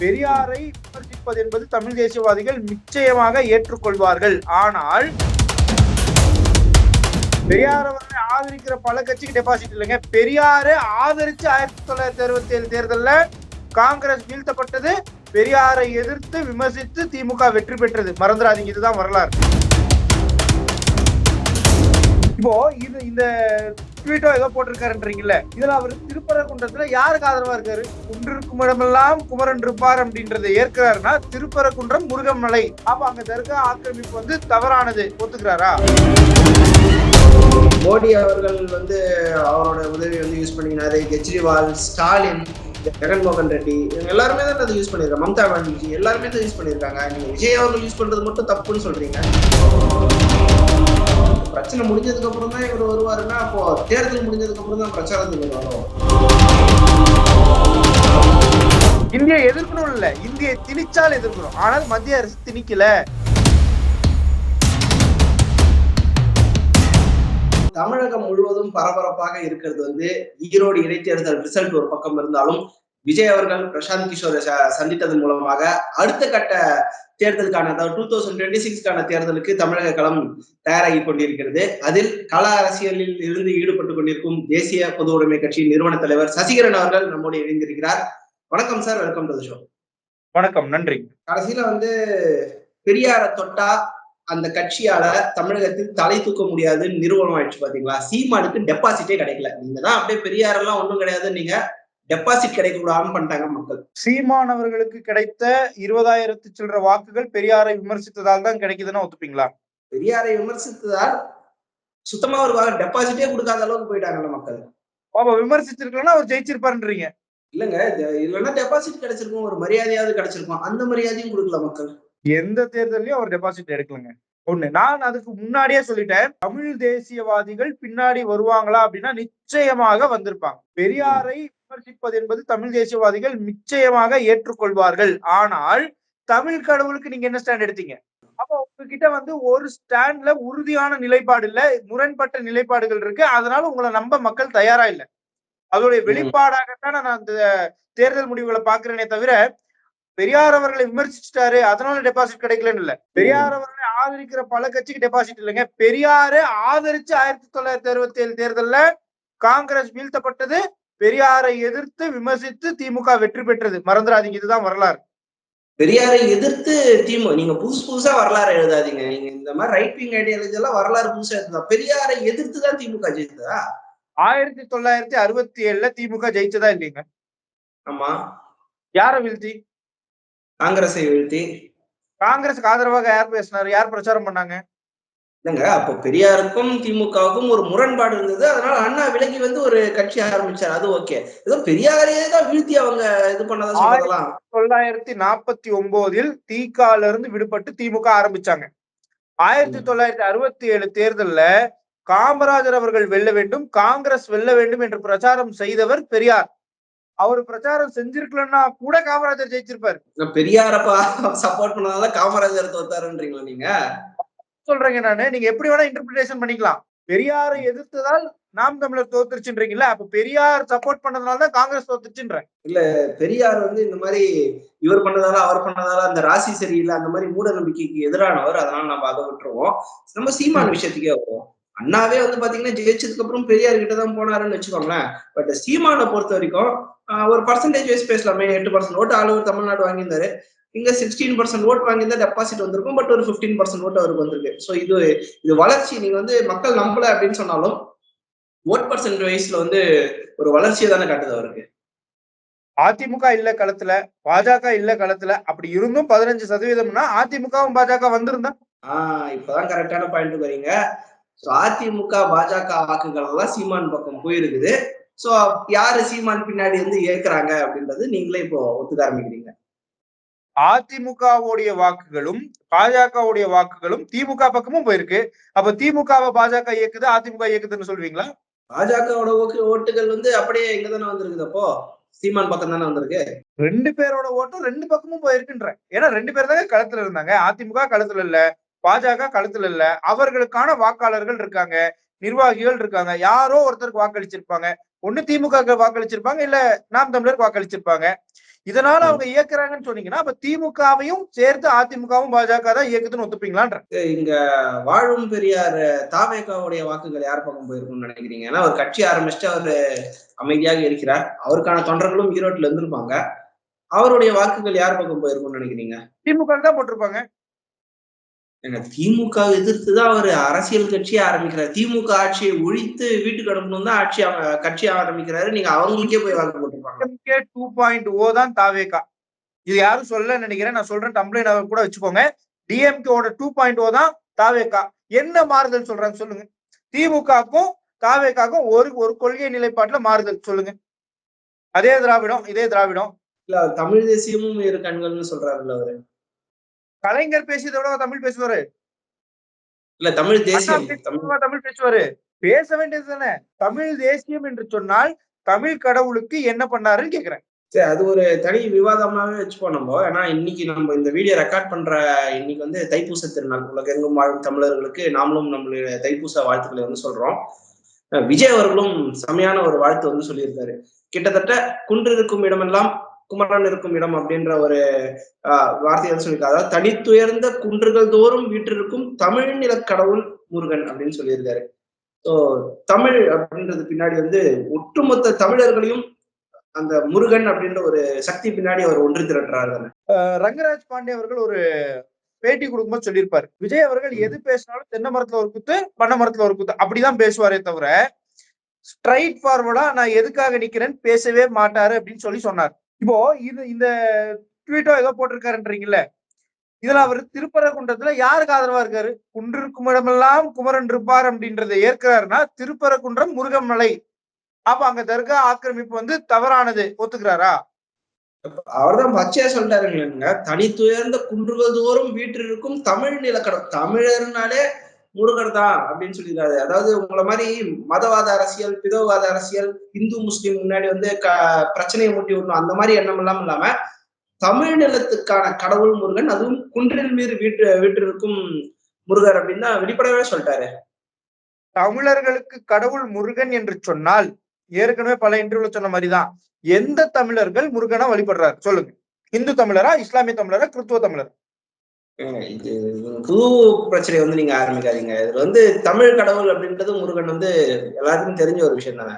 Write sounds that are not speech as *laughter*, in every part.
பெரியாரை விமர்சிப்பது என்பது தமிழ் தேசியவாதிகள் நிச்சயமாக ஏற்றுக்கொள்வார்கள். ஆனால் பெரியார் அவர்களை ஆதரிக்கிற பல கட்சிக்கு டெபாசிட் இல்லைங்க. பெரியாரை ஆதரிச்சு ஆயிரத்தி தொள்ளாயிரத்தி அறுபத்தி ஏழு தேர்தல்ல காங்கிரஸ் வீழ்த்தப்பட்டது. பெரியாரை எதிர்த்து விமர்சித்து திமுக வெற்றி பெற்றது. மறந்துடாதீங்க இதுதான் வரலாறு. இப்போ இது இந்த ட்வீட்டோ ஏதோ போட்டிருக்காருன்றீங்கல்ல இதுல அவர் திருப்பரங்குன்றத்துல யாருக்கு ஆதரவா இருக்காரு? குன்றிருக்கும் இடமெல்லாம் குமரன் இருப்பார் அப்படின்றத ஏற்கிறாருன்னா திருப்பரங்குன்றம் முருகமலை. அப்ப அங்க தர்கா ஆக்கிரமிப்பு வந்து தவறானது. ஒத்துக்கிறாரா? மோடி அவர்கள் வந்து அவரோட உதவி வந்து யூஸ் பண்ணினாரு. கெஜ்ரிவால் ஸ்டாலின் ஜெகன்மோகன் ரெட்டி இவங்க எல்லாருமே தான் அதை யூஸ் பண்ணியிருக்காங்க. மம்தா பானர்ஜி எல்லாருமே தான் யூஸ் பண்ணியிருக்காங்க. நீங்க விஜய் அவர்கள் யூஸ் பண்றது மட்டும் தப்புன்னு சொல்றீங்க. பிரச்சனை முடிஞ்சதுக்கு அப்புறம் தான் இவர் வருவாருன்னா அப்போ தேர்தல் முடிஞ்சதுக்கு அப்புறம் தான் பிரச்சாரத்துக்கு வரும். இந்தியை எதிர்க்கணும் இல்ல. இந்தியை திணிச்சால் எதிர்க்கணும். ஆனால் மத்திய அரசு திணிக்கல. தமிழகம் முழுவதும் பரபரப்பாக இருக்கிறது வந்து ஈரோடு இடைத்தேர்தல் ரிசல்ட் ஒரு பக்கம் இருந்தாலும் விஜய் அவர்கள் பிரசாந்த் கிஷோரை சந்தித்ததன் மூலமாக அடுத்த கட்ட தேர்தலுக்கான அதாவது டூ தௌசண்ட் டுவெண்ட்டி சிக்ஸ்க்கான தேர்தலுக்கு தமிழக களம் தயாராகி கொண்டிருக்கிறது. அதில் கள அரசியலில் இருந்து ஈடுபட்டு கொண்டிருக்கும் தேசிய பொது உடைமை கட்சி நிறுவன தலைவர் சசிகரன் அவர்கள் நம்மோடு இணைந்திருக்கிறார். வணக்கம் சார் வெல்கம் டு ஷோ. வணக்கம் நன்றி. கடைசியில வந்து பெரியார தொட்டா அந்த கட்சியால தமிழகத்தில் தலை தூக்க முடியாதுன்னு நிறுவனம் ஆயிடுச்சு பாத்தீங்களா? சீமானுக்கு டெபாசிட்டே கிடைக்கல. நீங்க தான் அப்படியே பெரியாரெல்லாம் ஒண்ணும் கிடையாது நீங்க டெபாசிட் கிடைக்க கூடாதுன்னு பண்ணிட்டாங்க மக்கள். சீமான் அவர்களுக்கு கிடைத்த இருபதாயிரத்து சில்லற வாக்குகள் பெரியாரை விமர்சித்ததால் தான் கிடைக்குதுன்னு ஒத்துப்பீங்களா? பெரியாரை விமர்சித்ததால் சுத்தமா ஒரு டெபாசிட்டே கொடுக்காத அளவுக்கு போயிட்டாங்கல்ல மக்கள். அப்ப விமர்சிச்சிருக்கலன்னா அவர் ஜெயிச்சிருப்பாருன்றீங்க. இல்லங்க இல்லைன்னா டெபாசிட் கிடைச்சிருக்கும் ஒரு மரியாதையாவது கிடைச்சிருக்கும். அந்த மரியாதையும் கொடுக்கல மக்கள். எந்த தேர்தலையும் அவர் டெபாசிட் எடுக்கலங்க. ஒண்ணு. நான் அதுக்கு முன்னாடியே சொல்லிட்டேன். தமிழ் தேசியவாதிகள் பின்னாடி வருவாங்களா அப்படின்னா நிச்சயமாக வந்திருப்பாங்க. பெரியாரை விமர்சிப்பது என்பது தமிழ் தேசியவாதிகள் நிச்சயமாக ஏற்றுக்கொள்வார்கள். ஆனால் தமிழ் கடவுளுக்கு நீங்க என்ன ஸ்டாண்ட் எடுத்தீங்க? அப்போ உங்ககிட்ட வந்து ஒரு ஸ்டாண்ட்ல உறுதியான நிலைப்பாடு இல்ல முரண்பட்ட நிலைப்பாடுகள் இருக்கு. அதனால உங்களை நம்ப மக்கள் தயாரா இல்ல. அதோடைய வெளிப்பாடாகத்தான் நான் அந்த தேர்தல் முடிவுகளை பாக்குறேனே தவிர பெரியார் அவர்களை விமர்சிச்சுட்டாரு. அதனால டெபாசிட் கிடைக்கலன்னு இல்ல. பெரியார் அவர்களை ஆதரிக்கிற பல கட்சிக்கு டெபாசிட் இல்லைங்க. பெரியாரை ஆதரிச்சு ஆயிரத்தி தொள்ளாயிரத்தி அறுபத்தி ஏழு தேர்தல்ல காங்கிரஸ் வீழ்த்தப்பட்டது. பெரியாரை எதிர்த்து விமர்சித்து திமுக வெற்றி பெற்றது. மறந்துடாதீங்க. இதுதான் வரலாறு. பெரியாரை எதிர்த்து திமுக நீங்க புதுசு புதுசா வரலாறு எழுதாதீங்க. நீங்க இந்த மாதிரி ரைட் விங் ஐடியாலஜி எல்லாம் வரலாறு புதுசா எழுதுதா? பெரியாரை எதிர்த்து தான் திமுக ஜெயித்ததா? ஆயிரத்தி தொள்ளாயிரத்தி அறுபத்தி ஏழுல திமுக ஜெயிச்சதா இல்லைங்க? ஆமா. யார வீழ்த்தி? காங்கிரஸை வீழ்த்தி காங்கிரஸுக்கு ஆதரவாக யார் பேசினாரு? யார் பிரச்சாரம் பண்ணாங்க? இல்லைங்க அப்போ பெரியாருக்கும் திமுகவுக்கும் ஒரு முரண்பாடு இருந்தது. அதனால அண்ணா விலகி வந்து ஒரு கட்சி ஆரம்பிச்சார். அது ஓகே. ஏதோ பெரியாரையே தான் வீழ்த்தி அவங்க இது பண்ணதா சொல்றதெல்லாம் தொள்ளாயிரத்தி நாற்பத்தி ஒன்பதில் திகால இருந்து விடுபட்டு திமுக ஆரம்பிச்சாங்க. ஆயிரத்தி தொள்ளாயிரத்தி அறுபத்தி ஏழு தேர்தல்ல காமராஜர் அவர்கள் வெல்ல வேண்டும் காங்கிரஸ் வெல்ல வேண்டும் என்று பிரச்சாரம் செய்தவர் பெரியார். அவர் பிரச்சாரம் செஞ்சிருக்கலன்னா கூட காமராஜர் ஜெயிச்சிருப்பாரு. பெரியாரப்பா சப்போர்ட் பண்ணதால காமராஜர் தோத்தாருன்றீங்களா நீங்க? சொல்றேங்க நானு. நீங்க எப்படி வேணா இன்டர்பிரிட்டேஷன் பண்ணிக்கலாம். பெரியாரை எதிர்த்ததால் நாம் தமிழர் தோத்துருச்சுன்றீங்கல்ல அப்ப பெரியார் சப்போர்ட் பண்ணதுனால தான் காங்கிரஸ் தோத்துச்சுன்றேன் பெரியார் வந்து இந்த மாதிரி இவர் பண்ணதால அவர் பண்ணதால அந்த ராசி சரியில்லை அந்த மாதிரி மூட நம்பிக்கைக்கு எதிரானவர். அதனால நம்ம அதை விட்டுருவோம். நம்ம சீமான் விஷயத்துக்கே வருவோம். அண்ணாவே வந்து பாத்தீங்கன்னா ஜெயிச்சதுக்கு அப்புறம் பெரியார் கிட்ட தான் போனாருன்னு வச்சுக்கோங்களேன். பட் சீமானை பொறுத்த வரைக்கும் ஒரு பர்சன்டேஜ் வைஸ் பேசலாமே எட்டு பர்சன்ட் ஓட்டு ஆல் ஓவர் தமிழ்நாடு வாங்கியிருந்தாரு. இங்க சிக்ஸ்டீன் பர்சன்ட் ஓட் வாங்கியிருந்தா டெபாசிட் வந்திருக்கும் பட் ஒரு ஃபிஃப்டீன் பர்சன்ட் ஓட்டு அவருக்கு வந்திருக்கு. ஸோ இது இது வளர்ச்சி. நீங்க வந்து மக்கள் நம்பல அப்படின்னு சொன்னாலும் ஓட் பர்சன்ட் வைஸ்ல வந்து ஒரு வளர்ச்சியை தானே காட்டுது அவருக்கு. அதிமுக இல்ல களத்துல பாஜக இல்ல களத்துல அப்படி இருந்தும் பதினஞ்சு சதவீதம்னா அதிமுகவும் பாஜக வந்திருந்தா? ஆஹ் இப்பதான் கரெக்டான பாயிண்ட் வரீங்க. அதிமுக பாஜக வாக்குகள் எல்லாம் சீமான் பக்கம் போயிருக்குது. ஸோ யாரு சீமான் பின்னாடி வந்து ஏற்கிறாங்க அப்படின்றது நீங்களே இப்போ ஒத்துக்க ஆரம்பிக்கிறீங்க. அதிமுகவுடைய வாக்குகளும் பாஜகவுடைய வாக்குகளும் திமுக பக்கமும் போயிருக்கு. அப்ப திமுகவை பாஜக இயக்குது அதிமுக இயக்குதுன்னு சொல்வீங்களா பாஜகவோட ஓட்டு ஓட்டுகள் வந்து அப்படியே எங்க தானே வந்திருக்குது அப்போ? சீமான் பக்கம் தானே வந்திருக்கு. ரெண்டு பேரோட ஓட்டும் ரெண்டு பக்கமும் போயிருக்குன்ற. ஏன்னா ரெண்டு பேர் தாங்க களத்துல இருந்தாங்க. அதிமுக களத்துல இல்ல பாஜக களத்துல இல்ல. அவர்களுக்கான வாக்காளர்கள் இருக்காங்க நிர்வாகிகள் இருக்காங்க. யாரோ ஒருத்தருக்கு வாக்களிச்சிருப்பாங்க. ஒண்ணு திமுக வாக்களிச்சிருப்பாங்க இல்ல நாம் தமிழருக்கு வாக்களிச்சிருப்பாங்க. இதனால. அவங்க இயக்குறாங்கன்னு சொன்னீங்கன்னா அப்ப திமுகவையும் சேர்த்து அதிமுகவும் பாஜக தான் இயக்குதுன்னு ஒத்துப்பீங்களான்ற. இங்க வாழும் பெரியார் தாவேகாவுடைய வாக்குகள் யார் பக்கம் போயிருக்கும்னு நினைக்கிறீங்க? ஏன்னா ஒரு கட்சி ஆரம்பிச்சுட்டு அவரு அமைதியாக இருக்கிறார். அவருக்கான தொண்டர்களும் ஈரோட்டுல இருந்திருப்பாங்க. அவருடைய வாக்குகள் யார் பக்கம் போயிருக்கும்னு நினைக்கிறீங்க? திமுக தான் போட்டிருப்பாங்க. திமுக எதிர்த்து தான் அவர் அரசியல் கட்சியை ஆரம்பிக்கிறார். திமுக ஆட்சியை ஒழித்து வீட்டுக்கு அனுப்பணும் தான் ஆட்சி கட்சி ஆரம்பிக்கிறாரு. நீங்க அவங்களுக்கே போய் வாக்கு போட்டிருப்பாங்க. டூ பாயிண்ட் ஓ தான் தாவேகா. இது யாரும் சொல்ல நினைக்கிறேன். நான் சொல்றேன் டம்ப்ளைன் கூட வச்சுக்கோங்க. டிஎம்கேவோட டூ பாயிண்ட் ஓ தான் தாவேகா. என்ன மாறுதல் சொல்றாங்க சொல்லுங்க. திமுகக்கும் தாவேகாக்கும் ஒரு ஒரு கொள்கை நிலைப்பாட்டுல மாறுதல் சொல்லுங்க. அதே திராவிடம் இதே திராவிடம். இல்ல அவர் தமிழ் தேசியமும் இரு கண்கள்னு சொல்றாருல்ல அவரு. கலைஞர் பேசியதை விட தமிழ் பேசுவாரு. இல்ல தமிழ் தேசியம். தமிழ் பேசுவாரு. பேச வேண்டியது தானே. தமிழ் தேசியம் என்று சொன்னால் தமிழ் கடவுளுக்கு என்ன பண்ணாருன்னு கேக்குறேன். சரி அது ஒரு தனி விவாதமாவே வச்சுப்போம் நம்ம. ஏன்னா இன்னைக்கு நம்ம இந்த வீடியோ ரெக்கார்ட் பண்ற இன்னைக்கு வந்து தைப்பூச திருநாள். உலகெங்கும் வாழும் தமிழர்களுக்கு நாமளும் நம்மளுடைய தைப்பூச வாழ்த்துக்களை வந்து சொல்றோம். விஜய் அவர்களும் செமையான ஒரு வாழ்த்து வந்து சொல்லியிருக்காரு. கிட்டத்தட்ட குன்று இருக்கும் இடமெல்லாம் குமரன் இருக்கும் இடம் அப்படின்ற ஒரு ஆஹ் வார்த்தையை சொல்லியிருக்காரு அதாவது தனித்துயர்ந்த குன்றுகள் தோறும் வீற்றிருக்கும் தமிழ் நிலக்கடவுள் முருகன் அப்படின்னு சொல்லியிருக்காரு. ஸோ தமிழ் அப்படின்றது பின்னாடி வந்து ஒட்டுமொத்த தமிழர்களையும் அந்த முருகன் அப்படின்ற ஒரு சக்தி பின்னாடி அவர் ஒன்று திரட்டுறாரு தானே. ரங்கராஜ் பாண்டே அவர்கள் ஒரு பேட்டி கொடுக்கும்போது சொல்லியிருப்பாரு. விஜய் அவர்கள் எது பேசினாலும் தென்னை மரத்துல ஒரு குத்து பண்ண மரத்துல ஒரு குத்து. அப்படிதான் பேசுவாரே தவிர ஸ்ட்ரைட் ஃபார்வர்டா நான் எதுக்காக நிக்கிறேன்னு பேசவே மாட்டாரு அப்படின்னு சொல்லி சொன்னார். இப்போ இது இந்த ட்வீட்டோ ஏதோ போட்டிருக்காருன்றீங்கல்ல இதுல அவர் திருப்பரங்குன்றத்துல யாருக்கு ஆதரவா இருக்காரு? குன்றிருக்கும் இடமெல்லாம் குமரன் இருப்பார் அப்படின்றத ஏற்கிறாருன்னா திருப்பரங்குன்றம் முருகமலை. அப்ப அங்க தர்கா ஆக்கிரமிப்பு வந்து தவறானது. ஒத்துக்கிறாரா? அவர்தான் பச்சையா சொல்லிட்டாருங்க தனித்துயர்ந்த குன்றுகள் தோறும் வீற்றிருக்கும் தமிழ் நிலக்கடம் தமிழர்னாலே முருகர் தான் அப்படின்னு சொல்லிடுறாரு. அதாவது உங்களை மாதிரி மதவாத அரசியல் பிதவாத அரசியல் இந்து முஸ்லீம் முன்னாடி வந்து க பிரச்சனையை மூட்டி விடணும். அந்த மாதிரி எண்ணம் எல்லாம் இல்லாம தமிழ் நிலத்துக்கான கடவுள் முருகன் அதுவும் குன்றில் மீது வீட்டு வீட்டிற்கும் முருகர் அப்படின்னு தான் வெளிப்படவே சொல்லிட்டாரு. தமிழர்களுக்கு கடவுள் முருகன் என்று சொன்னால் ஏற்கனவே பல இன்டர்வியூல சொன்ன மாதிரிதான். எந்த தமிழர்கள் முருகனா வழிபடுறாரு? சொல்லுங்க. இந்து தமிழரா இஸ்லாமிய தமிழரா கிறிஸ்துவ தமிழர்? இது புது பிரச்சனை வந்து நீங்க ஆரம்பிக்காதீங்க. இதுல வந்து தமிழ் கடவுள் அப்படின்றது முருகன் வந்து எல்லாருக்கும் தெரிஞ்ச ஒரு விஷயம் தானே?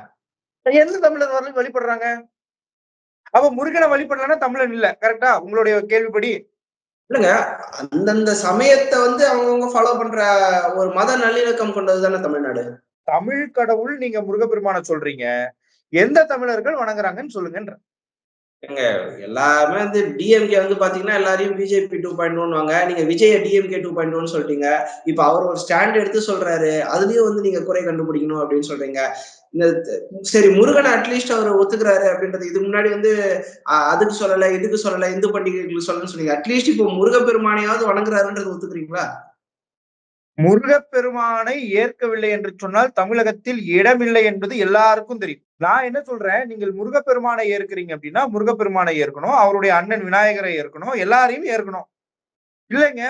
எந்த தமிழர் வரல வழிபடுறாங்க? அப்ப முருகனை வழிபடலன்னா தமிழன் இல்ல கரெக்டா உங்களுடைய கேள்விப்படி. இல்லைங்க அந்தந்த சமயத்தை வந்து அவங்கவுங்க ஃபாலோ பண்ற ஒரு மத நல்லிணக்கம் கொண்டது தானே தமிழ்நாடு? தமிழ் கடவுள் நீங்க முருகப்பெருமான சொல்றீங்க. எந்த தமிழர்கள் வணங்குறாங்கன்னு சொல்லுங்கன்ற. எங்க எல்லாமே வந்து டிஎம்கே வந்து பாத்தீங்கன்னா எல்லாரையும் பிஜேபி டூ பாயிண்ட் ஒன் வாங்க நீங்க Vijay DMK two point one சொல்லிட்டீங்க இப்ப அவர் ஒரு ஸ்டாண்ட் எடுத்து சொல்றாரு. அதுலயும் வந்து நீங்க குறை கண்டுபிடிக்கணும் அப்படின்னு சொல்றீங்க. இந்த சரி முருகனை அட்லீஸ்ட் அவர் ஒத்துக்கிறாரு அப்படின்றது இதுக்கு முன்னாடி வந்து அதுக்கு சொல்லல இதுக்கு சொல்லல இந்து பண்டிகைகளுக்கு சொல்லலன்னு சொன்னீங்க. அட்லீஸ்ட் இப்போ முருகப்பெருமானையாவது வணங்குறாருன்றது ஒத்துக்கிறீங்களா? முருகப்பெருமானை ஏற்கவில்லை என்று சொன்னால் தமிழகத்தில் இடமில்லை என்பது எல்லாருக்கும் தெரியும். நான் என்ன சொல்றேன்? நீங்கள் முருகப்பெருமானை ஏற்கிறீங்க அப்படின்னா முருகப்பெருமானை ஏற்கணும் அவருடைய அண்ணன் விநாயகரை ஏற்கணும் எல்லாரையும் ஏற்கணும். இல்லைங்க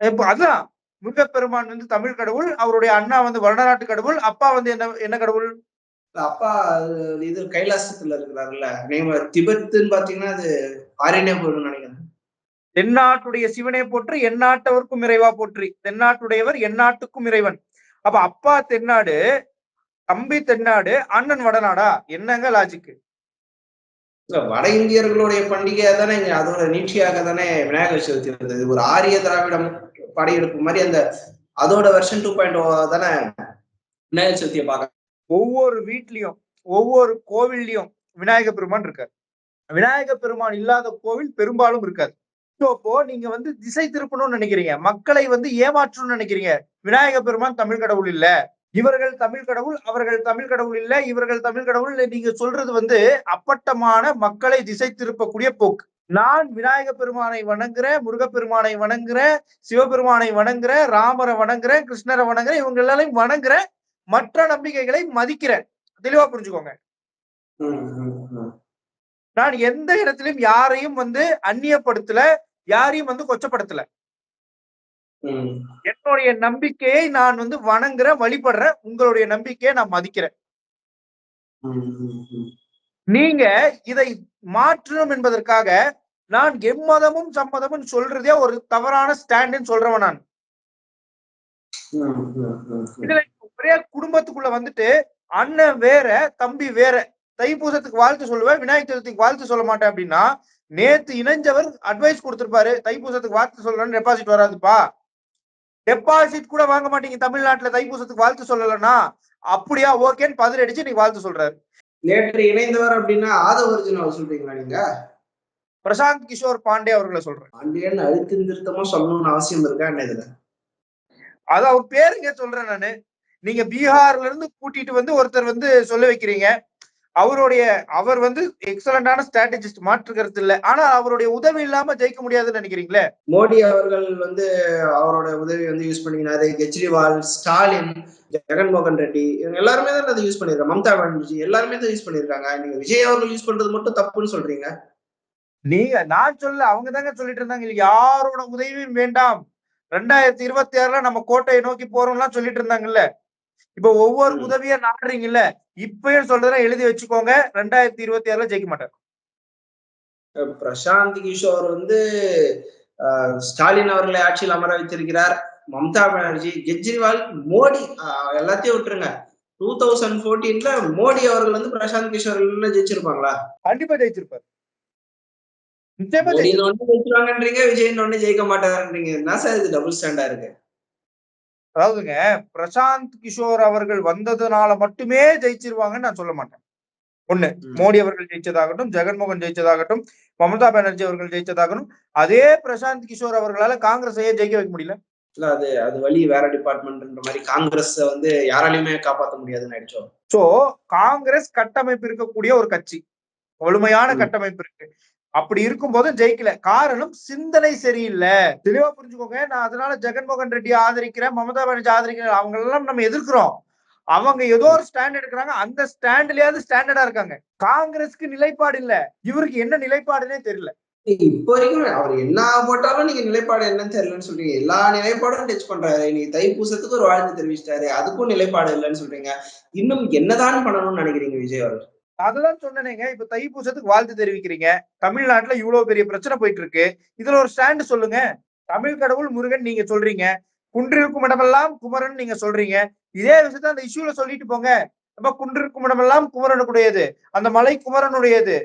இப்ப அதான். முருகப்பெருமான் வந்து தமிழ் கடவுள் அவருடைய அண்ணா வந்து வடநாட்டு கடவுள் அப்பா வந்து என்ன என்ன கடவுள்? அப்பா இது கைலாசத்துல இருக்கிறாருல்ல. நீங்க திபெத்துன்னு பாத்தீங்கன்னா அது ஆரண்யா போயிடும் நினைக்கிறேன். தென்னாட்டுடைய சிவனை போற்றி எந்நாட்டவர்க்கும் இறைவா போற்றி. தென்னாட்டுடையவர் எந்நாட்டுக்கும் இறைவன். அப்ப அப்பா தென்னாடு தம்பி தென்னாடு அண்ணன் வடநாடா? என்னங்க லாஜிக் இல்ல, வட இந்தியர்களுடைய பண்டிகை தானே அதோட நீட்சியாக தானே விநாயகர் சதுர்த்தி வந்தது ஒரு ஆரிய திராவிடம் படையெடுப்பு மாதிரி அந்த அதோட வெர்ஷன் டூ பாயிண்ட் தானே விநாயகர் சதுர்த்தியை பார்க்க. ஒவ்வொரு வீட்லயும் ஒவ்வொரு கோவில்லையும் விநாயக பெருமான் இருக்காரு. விநாயக பெருமான் இல்லாத கோவில் பெரும்பாலும் இருக்காது. அப்போ நீங்க வந்து திசை திருப்பணும்னு நினைக்கிறீங்க. மக்களை வந்து ஏமாற்றணும்னு நினைக்கிறீங்க. விநாயக பெருமான் தமிழ் கடவுள் இல்ல. இவர்கள் தமிழ் கடவுள் அவர்கள் தமிழ் கடவுள் இல்ல. இவர்கள் தமிழ் கடவுள். நீங்க சொல்றது வந்து அப்பட்டமான மக்களை திசை திருப்பக்கூடிய போக்கு. நான் விநாயக பெருமானை வணங்குறேன் முருகப்பெருமானை வணங்குறேன் சிவபெருமானை வணங்குறேன் ராமரை வணங்குறேன் கிருஷ்ணரை வணங்குறேன் இவங்க எல்லாரையும் வணங்குறேன் மற்ற நம்பிக்கைகளை மதிக்கிறேன். தெளிவா புரிஞ்சுக்கோங்க. நான் எந்த இடத்திலும் யாரையும் வந்து அந்நியப்படுத்தல. யாரையும் வந்து கொச்சப்படுத்தல என்னுடைய நம்பிக்கையை நான் வந்து வணங்குறேன் வழிபடுறேன் உங்களுடைய நம்பிக்கையை நான் மதிக்கிறேன். நீங்க இதை மாற்றணும் என்பதற்காக நான் எம்மதமும் சம்மதமும் சொல்றதே ஒரு தவறான ஸ்டாண்டுன்னு சொல்றவன் நான். இதுல ஒரே குடும்பத்துக்குள்ள வந்துட்டு அண்ணன் வேற தம்பி வேற தைப்பூசத்துக்கு வாழ்த்து சொல்லுவேன் விநாயகர் சதுர்த்திக்கு வாழ்த்து சொல்ல மாட்டேன் அப்படின்னா நேத்து இணைஞ்சவர் அட்வைஸ் கொடுத்திருப்பாரு தைப்பூசத்துக்கு வாழ்த்து சொல்லலன்னு டெபாசிட் வராதுப்பா. டெபாசிட் கூட வாங்க மாட்டீங்க தமிழ்நாட்டுல தைப்பூசத்துக்கு வாழ்த்து சொல்லலன்னா அப்படியா ஓகேன்னு பதில் அடிச்சு நீங்க வாழ்த்து சொல்றாரு. நேற்று இணைந்தவர் அப்படின்னா ஆதவ அர்ஜுன் சொல்றீங்களா நீங்க? பிரசாந்த் கிஷோர் பாண்டே அவர்களை சொல்றேன். பாண்டியன் அழுத்தி திருத்தமா சொல்லணும்னு அவசியம் இருக்கா இதுல? அது அவர் பேருங்க சொல்றேன் நானு. நீங்க பீகார்ல இருந்து கூட்டிட்டு வந்து ஒருத்தர் வந்து சொல்ல வைக்கிறீங்க. அவருடைய அவர் வந்து எக்ஸலண்டான ஸ்ட்ராட்டஜிஸ்ட் மாற்று கருத்து இல்ல. ஆனா அவருடைய உதவி இல்லாம ஜெயிக்க முடியாதுன்னு நினைக்கிறீங்களே? மோடி அவர்கள் வந்து அவரோட உதவி வந்து யூஸ் பண்ணிக்கினாரு. கெஜ்ரிவால் ஸ்டாலின் ஜெகன்மோகன் ரெட்டி இவங்க எல்லாருமே தான் அதை யூஸ் பண்ணிருக்காங்க மம்தா பானர்ஜி எல்லாருமே தான் யூஸ் பண்ணிருக்காங்க நீங்க விஜய் அவர்கள் யூஸ் பண்றது மட்டும் தப்புன்னு சொல்றீங்க. நீங்க நான் சொல்ல அவங்க தாங்க சொல்லிட்டு இருந்தாங்க. யாரோட உதவியும் வேண்டாம். ரெண்டாயிரத்தி இருபத்தி ஆறுல நம்ம கோட்டையை நோக்கி போறோம்லாம் சொல்லிட்டு இருந்தாங்கல்ல. இப்ப ஒவ்வொரு. உதவியா நாடுறீங்கல்ல இப்பயும் சொல்றேன் எழுதி வச்சுக்கோங்க ரெண்டாயிரத்தி இருபத்தி ஆறுல ஜெயிக்க மாட்டார் பிரசாந்த் கிஷோர் வந்து ஸ்டாலின் அவர்களை ஆட்சியில் அமர வைத்திருக்கிறார். மம்தா பானர்ஜி கெஜ்ரிவால் மோடி எல்லாத்தையும் விட்டுருங்க. டூ தௌசண்ட் போர்டீன்ல மோடி அவர்கள் வந்து பிரசாந்த் கிஷோர் ஜெயிச்சிருப்பாங்களா? கண்டிப்பா ஜெயிச்சிருப்பார். ஜெயிச்சிருப்பார். ஒண்ணு ஜெயிச்சிருவாங்கன்றீங்க விஜய் ஒண்ணு ஜெயிக்க மாட்டாருன்றீங்க. என்ன சார் இது டபுள் ஸ்டாண்டா இருக்கு? அதாவதுங்க பிரசாந்த் கிஷோர் அவர்கள் வந்ததுனால மட்டுமே ஜெயிச்சிருவாங்கன்னு நான் சொல்ல மாட்டேன். ஒண்ணு. மோடி அவர்கள் ஜெயிச்சதாகட்டும் ஜெகன்மோகன் ஜெயிச்சதாகட்டும் மமதா பானர்ஜி அவர்கள் ஜெயிச்சதாகட்டும் அதே பிரசாந்த் கிஷோர் அவர்களால காங்கிரஸையே ஜெயிக்க வைக்க முடியல. இல்ல அது அது வழி வேற டிபார்ட்மெண்ட்ன்ற மாதிரி காங்கிரஸ் வந்து யாராலையுமே காப்பாத்த முடியாதுன்னு ஆயிடுச்சோம் சோ காங்கிரஸ் கட்டமைப்பு இருக்கக்கூடிய ஒரு கட்சி. வலிமையான. கட்டமைப்பு இருக்கு. அப்படி இருக்கும்போது ஜெயிக்கல. காரணம் சிந்தனை சரியில்லை. தெளிவா புரிஞ்சுக்கோங்க. நான் அதனால ஜெகன்மோகன் ரெட்டி ஆதரிக்கிறேன் மமதா பானர்ஜி ஆதரிக்கிறேன் அவங்க எல்லாம் நம்ம எதிர்க்கிறோம். அவங்க ஏதோ ஒரு ஸ்டாண்ட் எடுக்கிறாங்க. அந்த ஸ்டாண்ட்லயாவது ஸ்டாண்டர்டா இருக்காங்க. காங்கிரஸ்க்கு நிலைப்பாடு இல்ல. இவருக்கு என்ன நிலைப்பாடுன்னே தெரியல. இப்போ வரைக்கும் அவர் என்ன போட்டாலும் நீங்க நிலைப்பாடு என்னன்னு தெரியலன்னு சொல்றீங்க. எல்லா நிலைப்பாடும் டச் பண்றாரு. நீங்க தைப்பூசத்துக்கு ஒரு வாழ்த்து தெரிவிச்சிட்டாரு. அதுக்கும் நிலைப்பாடு இல்லைன்னு சொல்றீங்க. இன்னும் என்னதான் பண்ணணும்னு நினைக்கிறீங்க விஜய் அவர்கள்? அதுதான் சொன்னேங்க இப்ப தைப்பூசத்துக்கு வாழ்த்து தெரிவிக்கிறீங்க. தமிழ்நாட்டுல இவ்வளவு பெரிய பிரச்சனை போயிட்டு இருக்கு இதுல ஒரு ஸ்டாண்ட் சொல்லுங்க. தமிழ் கடவுள் முருகன் நீங்க சொல்றீங்க. குன்றிருக்கும் இடமெல்லாம் குமரன் நீங்க சொல்றீங்க. இதே விஷயத்த அந்த இஷ்யூல சொல்லிட்டு போங்க. அப்ப குன்றிருக்கும் இடமெல்லாம் குமரனுடையது அந்த மலை குமரனுடையது.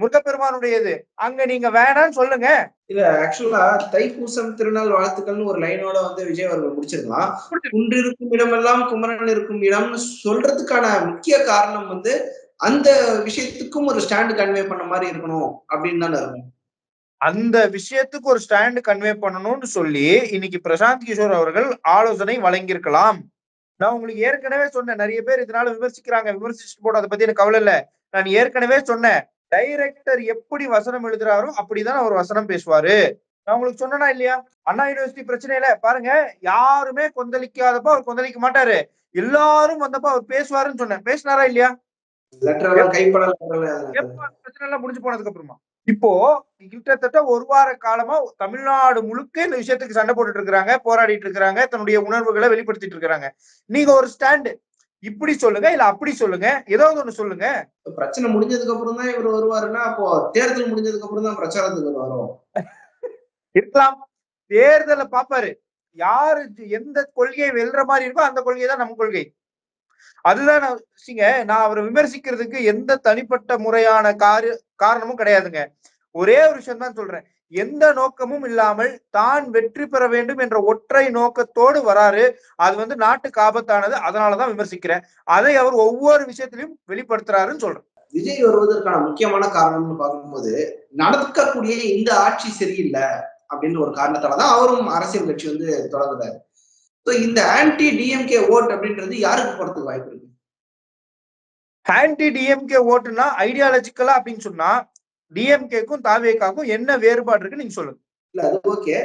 முருகப்பெருமானுடையது. அங்க நீங்க வேணாம்னு சொல்லுங்க. இல்ல ஆக்சுவலா தைப்பூசம் திருநாள் வாழ்த்துக்கள்னு ஒரு லைனோட வந்து விஜய் அவர்கள் முடிச்சிருக்கலாம். குன்றிருக்கும் இடமெல்லாம் குமரன் இருக்கும் இடம்னு சொல்றதுக்கான முக்கிய காரணம் வந்து அந்த விஷயத்துக்கும் ஒரு ஸ்டாண்ட் கன்வே பண்ண மாதிரி இருக்கணும் அப்படின்னு தானே இருக்கும் அந்த விஷயத்துக்கு ஒரு ஸ்டாண்ட் கன்வே பண்ணணும்னு சொல்லி இன்னைக்கு பிரசாந்த் கிஷோர் அவர்கள் ஆலோசனை வழங்கியிருக்கலாம். நான் உங்களுக்கு ஏற்கனவே சொன்னேன் நிறைய பேர் இதனால விமர்சிக்கிறாங்க விமர்சிச்சுட்டு போட அதை பத்தி எனக்கு கவலை இல்ல. நான் ஏற்கனவே சொன்னேன் டைரக்டர் எப்படி வசனம் எழுதுறாரோ அப்படிதான் அவர் வசனம் பேசுவாரு. நான் உங்களுக்கு சொன்னனா இல்லையா? அண்ணா யூனிவர்சிட்டி பிரச்சனையில பாருங்க யாருமே கொந்தளிக்காதப்ப அவர் கொந்தளிக்க மாட்டாரு. எல்லாரும் வந்தப்ப அவர் பேசுவாருன்னு சொன்னேன். பேசினாரா இல்லையா? முடிஞ்சு போனதுக்கு அப்புறமா. இப்போ கிட்டத்தட்ட ஒரு வார காலமா தமிழ்நாடு முழுக்க இந்த விஷயத்துக்கு சண்டை போட்டுட்டு இருக்காங்க போராடிட்டு இருக்காங்க தன்னுடைய உணர்வுகளை வெளிப்படுத்திட்டு இருக்காங்க நீங்க ஒரு ஸ்டாண்டு. இப்படி சொல்லுங்க இல்ல அப்படி சொல்லுங்க ஏதாவது ஒண்ணு சொல்லுங்க. பிரச்சனை முடிஞ்சதுக்கு அப்புறம் தான் இவர் வருவாருன்னா அப்போ தேர்தல் முடிஞ்சதுக்கு அப்புறம் தான் பிரச்சாரத்துக்கு வரும். *laughs* இருக்கலாம். தேர்தலை பாப்பாரு யாரு எந்த கொள்கையை வெல்ற மாதிரி இருக்கோ அந்த கொள்கை தான் நம்ம கொள்கை. அதுதான் நான் நான் அவரை விமர்சிக்கிறதுக்கு எந்த தனிப்பட்ட முறையான காரு காரணமும் கிடையாதுங்க. ஒரே ஒரு விஷயம் தான் சொல்றேன். எந்த நோக்கமும் இல்லாமல் தான் வெற்றி பெற வேண்டும் என்ற ஒற்றை நோக்கத்தோடு வராரு. அது வந்து நாட்டுக்கு ஆபத்தானது. அதனாலதான் விமர்சிக்கிறேன். அதை அவர் ஒவ்வொரு விஷயத்திலையும் வெளிப்படுத்துறாருன்னு சொல்றேன். விஜய் வருவதற்கான முக்கியமான காரணம்னு பார்க்கும்போது நடக்கக்கூடிய இந்த ஆட்சி சரியில்லை அப்படின்னு ஒரு காரணத்தாலதான் அவரும் அரசியல் கட்சி வந்து தொடங்குறாரு. So இந்த ஆன்டி டிஎம்கே ஓட் அப்படின்றது யாருக்கு போறதுக்கு வாய்ப்பு இருக்கு? ஆன்டி டிஎம்கே ஓட்டுனா ஐடியாலஜிக்கலா அப்படின்னு சொன்னா டிஎம்கேக்கும் தாவேக்காக்கும் என்ன வேறுபாடு இருக்கு நீங்க சொல்லுங்க. இல்ல அது ஓகே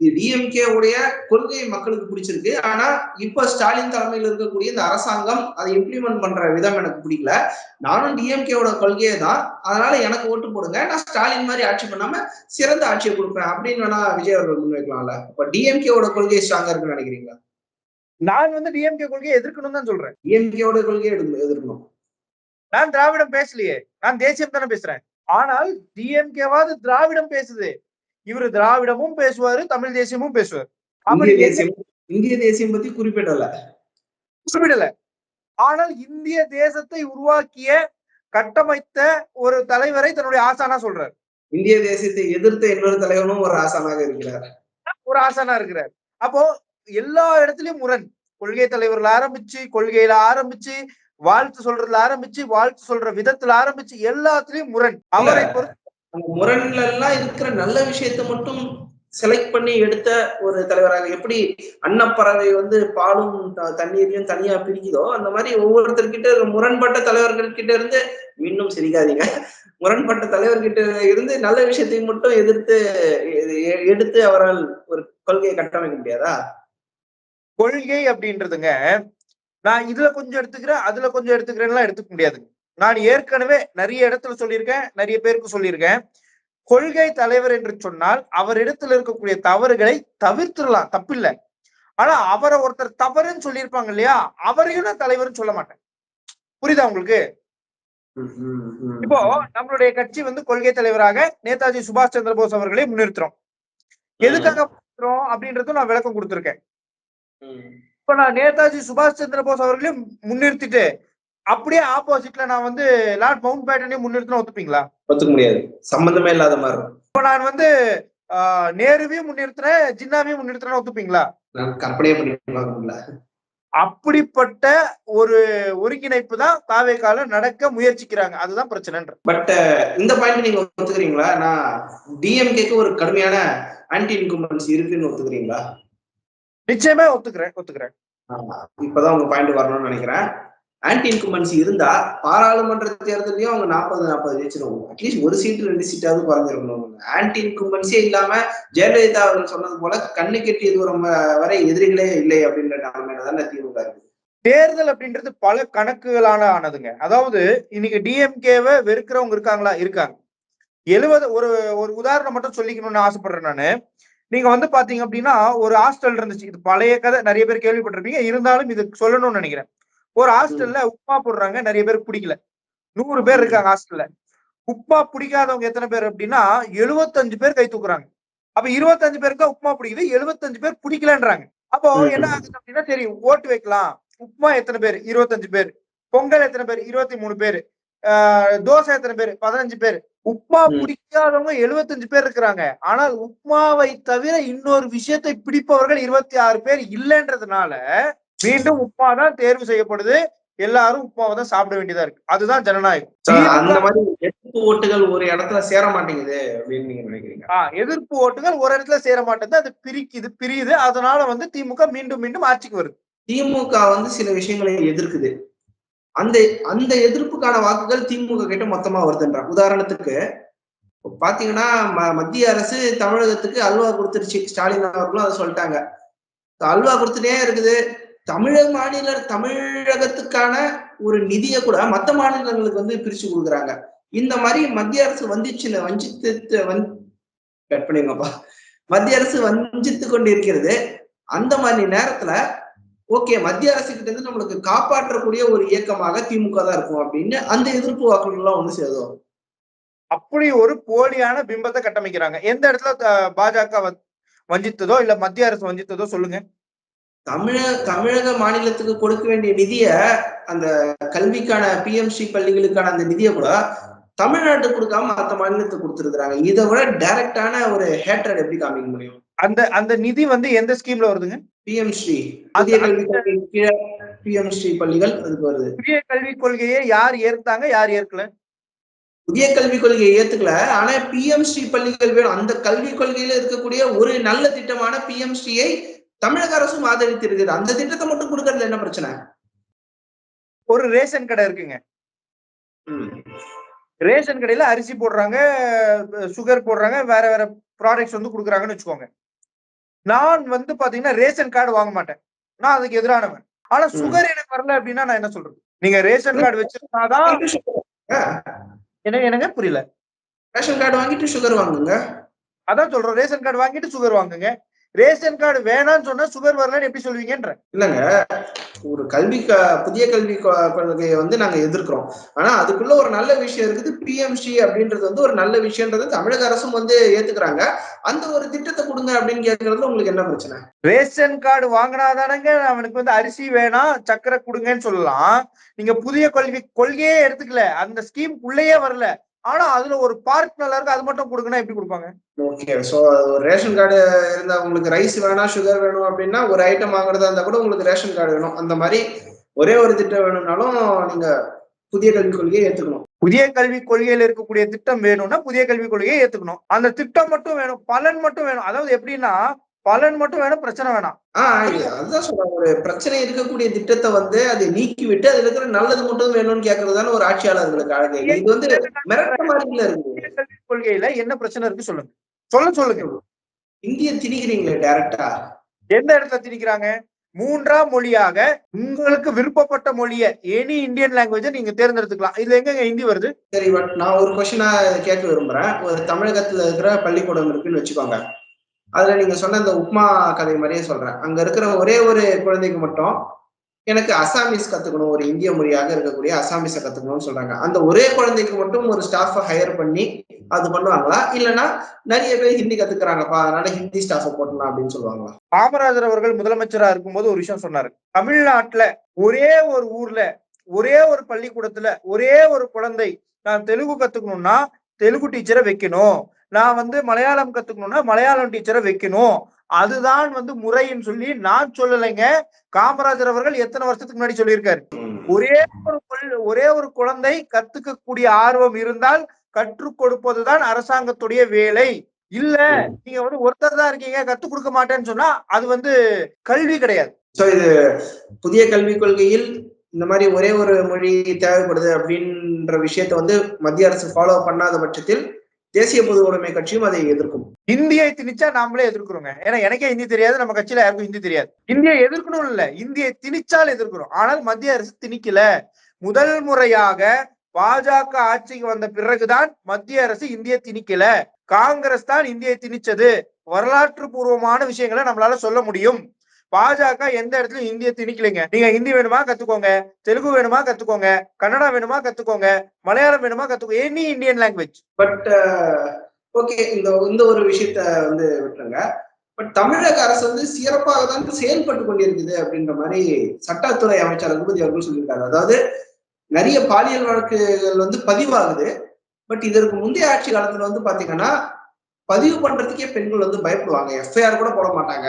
டிஎம்கே உடைய கொள்கை மக்களுக்கு பிடிச்சிருக்கு. ஆனா இப்ப ஸ்டாலின் தலைமையில் இருக்கக்கூடிய இந்த அரசாங்கம் அதை இம்ப்ளிமெண்ட் பண்ற விதம் எனக்கு பிடிக்கல. நானும் டிஎம்கேவோட கொள்கையே தான். அதனால எனக்கு ஓட்டு போடுங்க. நான் ஸ்டாலின் மாதிரி ஆட்சி பண்ணாம சிறந்த ஆட்சியை கொடுப்பேன் அப்படின்னு வேணா விஜய் அவர்கள் முன்வைக்கலாம்ல. இப்ப டிஎம்கேவோட கொள்கை ஸ்ட்ராங்கா இருக்குன்னு நினைக்கிறீங்களா? நான் வந்து டிஎம்கே கொள்கையை எதிர்க்கணும் தான் சொல்றேன். டிஎம்கேவோட கொள்கையை எதிர்க்கணும். நான் திராவிடம் பேசலையே. நான் தேசியம் தானே பேசுறேன். ஆனால் டிஎம்கேவாது திராவிடம் பேசுது. இவரு திராவிடமும் பேசுவாரு தமிழ் தேசியமும் பேசுவார். இந்திய தேசியம் பத்தி குறிப்பிடல. குறிப்பிடல. ஆனால் இந்திய தேசத்தை உருவாக்கிய கட்டமைத்த ஒரு தலைவரை தன்னுடைய ஆசானா சொல்றார். இந்திய தேசியத்தை எதிர்த்த இன்னொரு தலைவனும் ஒரு ஆசானாக இருக்கிறார். ஒரு ஆசானா இருக்கிறார். அப்போ எல்லா இடத்துலயும் முரண். கொள்கை தலைவர்ல ஆரம்பிச்சு கொள்கையில ஆரம்பிச்சு வாழ்த்து சொல்றதுல ஆரம்பிச்சு வாழ்த்து சொல்ற விதத்துல ஆரம்பிச்சு எல்லாத்துலயும் முரண். அவரை பொறுத்த முரண்ல எல்லாம் இருக்கிற நல்ல விஷயத்த மட்டும் செலக்ட் பண்ணி எடுத்த ஒரு தலைவராக எப்படி அன்னப்பறவை வந்து பாலும் த- தண்ணீரையும் தனியா பிரிக்குதோ அந்த மாதிரி ஒவ்வொருத்தர்கிட்ட முரண்பட்ட தலைவர்கள் கிட்ட இருந்து இன்னும் சிரிக்காதீங்க. முரண்பட்ட தலைவர்கிட்ட இருந்து நல்ல விஷயத்தை மட்டும் எதிர்த்து எடுத்து அவரால் ஒரு கொள்கையை கட்டமைக்க முடியாதா? கொள்கை அப்படின்றதுங்க நான் இதுல கொஞ்சம் எடுத்துக்கிறேன் அதுல கொஞ்சம் எடுத்துக்கிறேன்லாம் எடுத்துக்க முடியாதுங்க. நான் ஏற்கனவே நிறைய இடத்துல சொல்லியிருக்கேன் நிறைய பேருக்கு சொல்லியிருக்கேன். கொள்கை தலைவர் என்று சொன்னால் அவர் இடத்துல இருக்கக்கூடிய தவறுகளை தவிர்த்துடலாம் தப்பில்லை. ஆனா அவரை ஒருத்தர் தவறுன்னு சொல்லியிருப்பாங்க இல்லையா? அவரையும் நான் தலைவர்னு சொல்ல மாட்டேன். புரியுதா உங்களுக்கு? இப்போ நம்மளுடைய கட்சி வந்து கொள்கை தலைவராக நேதாஜி சுபாஷ் சந்திர போஸ் அவர்களை முன்னிறுத்துறோம். எதுக்காக அப்படின்றதும் நான் விளக்கம் கொடுத்திருக்கேன். இப்ப நான் நேதாஜி சுபாஷ் சந்திர போஸ் அவர்களையும் முன்னிறுத்திட்டு அப்படியே ஆப்போசிட்ல நான் வந்து லார்ட் மவுண்ட் பேட்டனையும் முன்னிறுத்தினா ஒத்துப்பீங்களா? ஒத்துக்க முடியாது. சம்பந்தமே இல்லாத மாதிரி இப்ப நான் வந்து நேருவையும் முன்னிறுத்துறேன் ஜின்னாவையும் முன்னிறுத்துறேன் ஒத்துப்பீங்களா? நான் கற்பனையே பண்ணி பார்க்க முடியல. அப்படிப்பட்ட ஒரு ஒருங்கிணைப்பு தான் தாவேக்கால நடக்க முயற்சிக்கிறாங்க. அதுதான் பிரச்சனைன்ற பட் இந்த பாயிண்ட் நீங்க ஒத்துக்கிறீங்களா? நான் டிஎம்கேக்கு ஒரு கடுமையான ஆன்டி இன்கும்பன்சி இருக்குன்னு ஒத்துக்கிறீங்களா? நிச்சயமே ஒத்துக்கிறேன் ஒத்துக்கிறேன். இப்பதான் உங்க பாயிண்ட் வரணும்னு நினைக்கிறேன். ஆன்டி இன்குமன்சி இருந்தா பாராளுமன்ற தேர்தலையும் அவங்க நாற்பது நாற்பது ஜெயிச்சிருவாங்க. அட்லீஸ்ட் ஒரு சீட்டு ரெண்டு சீட்டாவது குறைஞ்சிருக்கணும் ஆன்டி இன்குமன்சியே இல்லாம ஜெயலலிதா அவர்கள் சொன்னது போல கண்ணு கெட்டி தூரம் வரை எதிரிகளே இல்லை அப்படின்ற நிலைமையில தானே திமுக தேர்தல் அப்படின்றது பல கணக்குகளான ஆனதுங்க. அதாவது இன்னைக்கு டிஎம்கேவை வெறுக்கிறவங்க இருக்காங்களா? இருக்காங்க. எழுபது ஒரு ஒரு உதாரணம் மட்டும் சொல்லிக்கணும்னு ஆசைப்படுறேன் நானு. நீங்க வந்து பாத்தீங்க அப்படின்னா ஒரு ஹாஸ்டல் இருந்துச்சு. இது பழைய கதை. நிறைய பேர் கேள்விப்பட்டிருப்பீங்க. இருந்தாலும் இது சொல்லணும்னு நினைக்கிறேன். ஒரு ஹாஸ்டல்ல உப்புமா போடுறாங்க நிறைய பேருக்கு பிடிக்கல. நூறு பேர் இருக்காங்க ஹாஸ்டல்ல உப்புமா பிடிக்காதவங்க எத்தனை பேர் அப்படின்னா எழுபத்தஞ்சு பேர் கை தூக்குறாங்க. அப்ப இருபத்தஞ்சு பேருக்கு உப்புமா பிடிக்குது எழுபத்தஞ்சு பேர் பிடிக்கலன்றாங்க. அப்போ. என்ன ஆகுது அப்படின்னா சரி ஓட்டு வைக்கலாம். உப்புமா எத்தனை பேர்? இருபத்தஞ்சு பேர். பொங்கல் எத்தனை பேர்? இருபத்தி மூணு பேர். ஆஹ் தோசை எத்தனை பேர்? பதினஞ்சு பேர். உப்புமா ம். பிடிக்காதவங்க எழுபத்தஞ்சு பேர் இருக்கிறாங்க. ஆனால் உப்புமாவை தவிர இன்னொரு விஷயத்தை பிடிப்பவர்கள் இருபத்தி ஆறு பேர் இல்லைன்றதுனால மீண்டும் உப்புமா தான் தேர்வு செய்யப்படுது. எல்லாரும் உப்புமாவை தான் சாப்பிட வேண்டியதா இருக்கு. அதுதான் ஜனநாயகம். அந்த மாதிரி எதிர்ப்பு ஓட்டுகள் ஒரு இடத்துல சேர மாட்டேங்குது அப்படின்னு நீங்க நினைக்கிறீங்க? ஆஹ் எதிர்ப்பு ஓட்டுகள் ஒரு இடத்துல சேர மாட்டேங்குது. அது பிரிக்குது பிரியுது. அதனால வந்து திமுக மீண்டும் மீண்டும் ஆட்சிக்கு வருது. திமுக வந்து சில விஷயங்களை எதிர்க்குது. அந்த அந்த எதிர்ப்புக்கான வாக்குகள் திமுக கிட்ட மொத்தமா வருதுன்றாங்க உதாரணத்துக்கு பாத்தீங்கன்னா மத்திய அரசு தமிழகத்துக்கு அல்வா கொடுத்துருச்சு. ஸ்டாலின் அவர்களும் அதை சொல்லிட்டாங்க. அல்வா கொடுத்துட்டே இருக்குது. தமிழக மாநில தமிழகத்துக்கான ஒரு நிதியை கூட மத்த மாநிலங்களுக்கு வந்து பிரிச்சு கொடுக்குறாங்க. இந்த மாதிரி மத்திய அரசு வஞ்சிச்சு வஞ்சித்து வந் கட் பண்ணிங்கப்பா மத்திய அரசு வஞ்சித்து கொண்டு இருக்கிறது அந்த மாதிரி நேரத்துல ஓகே மத்திய அரசு கிட்ட இருந்து நம்மளுக்கு காப்பாற்றக்கூடிய ஒரு இயக்கமாக திமுக தான் இருக்கும் அப்படின்னு அந்த எதிர்ப்பு வாக்குகள் எல்லாம் ஒண்ணு சேரும். அப்படி ஒரு போலியான பிம்பத்தை கட்டமைக்கிறாங்க. எந்த இடத்துல பாஜக வஞ்சித்ததோ இல்ல மத்திய அரசு வஞ்சித்ததோ சொல்லுங்க. தமிழக தமிழக மாநிலத்துக்கு கொடுக்க வேண்டிய நிதிய அந்த கல்விக்கான பிஎம்சி பள்ளிகளுக்கான அந்த நிதியை கூட தமிழ்நாட்டுக்கு கொடுக்காம மத்த மாநிலத்துக்கு கொடுத்துருக்காங்க இதை விட டைரக்டான ஒரு ஹேட்ரட் எப்படி காமிக்க முடியும்? அந்த அந்த நிதி வந்து எந்த ஸ்கீம்ல வருதுங்க? பிஎம் ஸ்ரீ புதிய கல்விக் கீழே பிஎம் ஸ்ரீ பள்ளிகள் அதுக்கு வருது. புதிய கல்விக் கொள்கையை யார் ஏற்காங்க யார் ஏற்கல? புதிய கல்விக் கொள்கையை ஏத்துக்கல. ஆனா பிஎம் ஸ்ரீ பள்ளிகள் வேணும். அந்த கல்விக் கொள்கையில இருக்கக்கூடிய ஒரு நல்ல திட்டமான பிஎம் ஸ்ரீயை தமிழக அரசும் ஆதரித்திருக்குது அந்த திட்டத்தை மட்டும் கொடுக்கறதுல என்ன பிரச்சனை? ஒரு ரேஷன் கடை இருக்குங்க. ரேஷன் கடையில அரிசி போடுறாங்க சுகர் போடுறாங்க வேற வேற ப்ராடக்ட்ஸ் வந்து கொடுக்குறாங்கன்னு வச்சுக்கோங்க. நான் வந்து பாத்தீங்கன்னா ரேஷன் கார்டு வாங்க மாட்டேன். நான் அதுக்கு எதிரானவன். ஆனா. சுகர் எனக்கு வரல அப்படின்னா நான் என்ன சொல்றது? நீங்க ரேஷன் கார்டு வச்சிருந்தாதான் எனக்கு புரியல. ரேஷன் கார்டு வாங்கிட்டு சுகர் வாங்குங்க. அதான் சொல்றோம். ரேஷன் கார்டு வாங்கிட்டு சுகர் வாங்குங்க. ரேஷன் கார்டு வேணாம்னு சொன்னா சுகர் வரலன்னு எப்படி சொல்லுவீங்கன்ற? இல்லங்க. ஒரு கல்வி புதிய கல்வி கொள்கையை வந்து நாங்க எதிர்க்கிறோம். ஆனா அதுக்குள்ள ஒரு நல்ல விஷயம் இருக்குது. பிஎம்சி அப்படின்றது வந்து ஒரு நல்ல விஷயன்றது தமிழக அரசும் வந்து ஏத்துக்கிறாங்க. அந்த ஒரு திட்டத்தை கொடுங்க அப்படின்னு கேட்கறதுல உங்களுக்கு என்ன பிரச்சனை? ரேஷன் கார்டு வாங்கினாதானங்க அவனுக்கு வந்து அரிசி வேணாம் சக்கரை கொடுங்கன்னு சொல்லலாம். நீங்க புதிய கல்வி கொள்கையே எடுத்துக்கல. அந்த ஸ்கீம் உள்ளேயே வரல. ஆனா அதுல ஒரு பார்ட் நல்லா இருக்கு அது மட்டும் கொடுக்கணும் எப்படி கொடுப்பாங்க? ஓகே சோ ஒரு ரேஷன் கார்டு இருந்தா உங்களுக்கு ரைஸ் வேணாம் சுகர் வேணும் அப்படின்னா ஒரு ஐட்டம் வாங்குறதா இருந்தா கூட உங்களுக்கு ரேஷன் கார்டு வேணும். அந்த மாதிரி ஒரே ஒரு திட்டம் வேணும்னாலும் நீங்க புதிய கல்விக் கொள்கையை ஏத்துக்கணும். புதிய கல்வி கொள்கையில இருக்கக்கூடிய திட்டம் வேணும்னா புதிய கல்விக் கொள்கையை ஏத்துக்கணும். அந்த திட்டம் மட்டும் வேணும் பலன் மட்டும் வேணும். அதாவது எப்படின்னா பலன் மட்டும் வேணும் பிரச்சனை வேணாம். ஆஹ் அதுதான் சொல்றேன். ஒரு பிரச்சனை இருக்கக்கூடிய திட்டத்தை வந்து அதை நீக்கி விட்டு அதுல இருக்கிற நல்லது மட்டும் வேணும்னு கேட்கறதுதான ஒரு ஆட்சியாளர்களுக்கு அழகு. இது வந்து மிரட்ட மாதிரில இருக்கு? கொள்கையில என்ன பிரச்சனை இருக்கு சொல்லுங்க. சொல்ல சொல்லுங்க. இந்திய திணிக்கிறீங்களே டைரக்டா எந்த இடத்துல திணிக்கிறாங்க? மூன்றாம் மொழியாக உங்களுக்கு விருப்பப்பட்ட மொழியை எனி இந்தியன் லாங்குவேஜை நீங்க தேர்ந்தெடுத்துக்கலாம். இதுல எங்கங்க ஹிந்தி வருது? சரி பட் நான் ஒரு கொஸ்டினா கேட்க விரும்புறேன். ஒரு தமிழகத்துல இருக்கிற பள்ளிக்கூடம் இருக்குன்னு வச்சுக்கோங்க. அதுல நீங்க சொன்ன அந்த உப்மா கதை மாதிரியே சொல்றேன். அங்க இருக்கிற ஒரே ஒரு குழந்தைக்கு மட்டும் எனக்கு அசாமிஸ் கத்துக்கணும் ஒரு இந்திய மொழியாக இருக்கக்கூடிய அசாமிஸை கத்துக்கணும்னு சொல்றாங்க. அந்த ஒரே குழந்தைக்கு மட்டும் ஒரு ஸ்டாஃபை ஹையர் பண்ணி அது பண்ணுவாங்களா? இல்லைன்னா நிறைய பேர் ஹிந்தி கத்துக்கிறாங்கப்பா அதனால ஹிந்தி ஸ்டாஃபை போட்டலாம் அப்படின்னு சொல்லுவாங்களா? காமராஜர் அவர்கள் முதலமைச்சரா இருக்கும்போது ஒரு விஷயம் சொன்னாரு. தமிழ்நாட்டுல ஒரே ஒரு ஊர்ல ஒரே ஒரு பள்ளிக்கூடத்துல ஒரே ஒரு குழந்தை நான் தெலுங்கு கத்துக்கணும்னா தெலுங்கு டீச்சரை வைக்கணும். நான் வந்து மலையாளம் கத்துக்கணும்னா மலையாளம் டீச்சரை வைக்கணும். அதுதான் வந்து முறைன்னு சொல்லி நான் சொல்லலைங்க. காமராஜர் அவர்கள் எத்தனை வருஷத்துக்கு முன்னாடி சொல்லியிருக்காரு? ஒரே ஒரு கொள்- ஒரே ஒரு குழந்தை கத்துக்கக்கூடிய ஆர்வம் இருந்தால் கற்றுக் கொடுப்பதுதான் அரசாங்கத்துடைய வேலை. இல்ல நீங்க வந்து ஒருத்தர் தான் இருக்கீங்க கத்துக் கொடுக்க மாட்டேன்னு சொன்னா அது வந்து கல்வி கிடையாது. சோ இது புதிய கல்விக் கொள்கையில் இந்த மாதிரி ஒரே ஒரு மொழி தேவைப்படுது அப்படின்ற விஷயத்த வந்து மத்திய அரசு ஃபாலோ பண்ணாத பட்சத்தில் தேசிய பொது உடைமை கட்சியும் அதை எதிர்க்கும். இந்தியை திணிச்சா நாமளே எதிர்க்கிறோங்க. ஏன்னா எனக்கே ஹிந்தி தெரியாது நம்ம கட்சியில யாருக்கும் ஹிந்தி தெரியாது. இந்தியை எதிர்க்கணும் இல்ல இந்தியை திணிச்சால் எதிர்க்கிறோம். ஆனால் மத்திய அரசு திணிக்கல. முதல் முறையாக பாஜக ஆட்சிக்கு வந்த பிறகுதான் மத்திய அரசு இந்திய திணிக்கல. காங்கிரஸ் தான் இந்தியை திணிச்சது. வரலாற்று பூர்வமான விஷயங்களை நம்மளால சொல்ல முடியும். பாஜக எந்த இடத்துலயும் இந்திய திணிக்கலைங்க. நீங்க ஹிந்தி வேணுமா கத்துக்கோங்க தெலுங்கு வேணுமா கத்துக்கோங்க கன்னடா வேணுமா கத்துக்கோங்க மலையாளம் வேணுமா கத்துக்கோ any Indian language but okay இந்த இந்த ஒரு விஷயத்த வந்து விட்டுருங்க. பட் தமிழக அரசு வந்து சிறப்பாக தான் செயல்பட்டு கொண்டிருக்குது அப்படின்ற மாதிரி சட்டத்துறை அமைச்சர் ரகுபதி அவர்கள் சொல்லியிருக்காரு. அதாவது நிறைய பாலியல் வழக்குகள் வந்து பதிவாகுது. பட் இதற்கு முந்தைய ஆட்சி காலத்துல வந்து பாத்தீங்கன்னா பதிவு பண்றதுக்கே பெண்கள் வந்து பயப்படுவாங்க. எஃப்ஐஆர் கூட போட மாட்டாங்க.